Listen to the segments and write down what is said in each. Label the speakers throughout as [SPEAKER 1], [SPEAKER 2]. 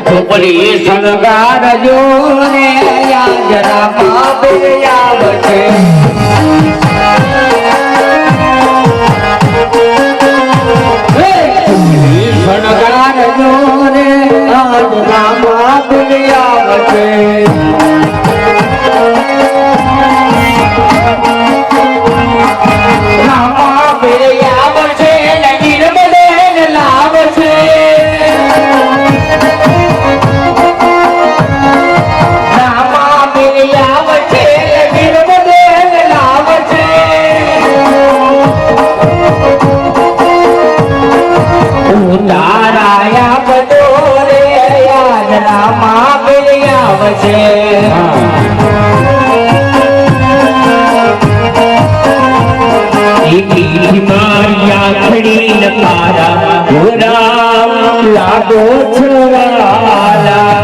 [SPEAKER 1] ચોપડી શણગારજો ને યાજરા યા આવશે રામા બેરે આવશે
[SPEAKER 2] મારી નકારા રામ લાગો છવાલા.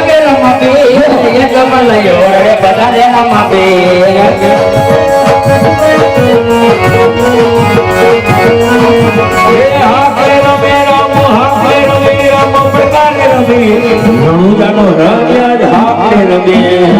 [SPEAKER 1] મે રમા પીર યજમાન જોરડે બધારે રમા પીર
[SPEAKER 2] હે હાકલે રમે રામ એ રમે રામ પ્રકારે રમે. રણુ જાનો રામ્યા જ હાકલે રમે.
[SPEAKER 1] મેરા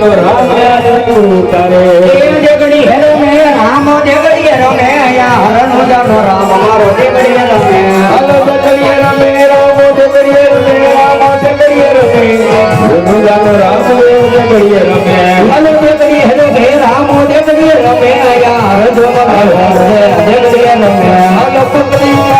[SPEAKER 2] નો રમ્યા સતુતરે
[SPEAKER 1] દેવ જગડી હેરો મે રામ જગડી હેરો મે આયા હરણ હો જાનો રામ મારો જગડી હેરો મે
[SPEAKER 2] હલો જગડી હેરો મે રામ જગડી હેરો મે રામ
[SPEAKER 1] જગડી હેરો
[SPEAKER 2] મે હરણ જાનો રામ જગડી હેરો મે
[SPEAKER 1] હલો જગડી હેરો મે રામ જગડી હેરો મે
[SPEAKER 2] આયા હરણ હો જાનો રામ જગડી હેરો મે હલો જગડી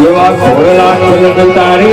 [SPEAKER 2] એવા ખુદલે તારે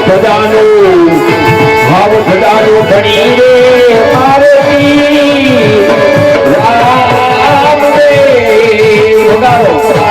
[SPEAKER 1] ખજાનો ભાવ ખજાનો ભણી રે પાર્વતી રામ
[SPEAKER 2] રે વગાડો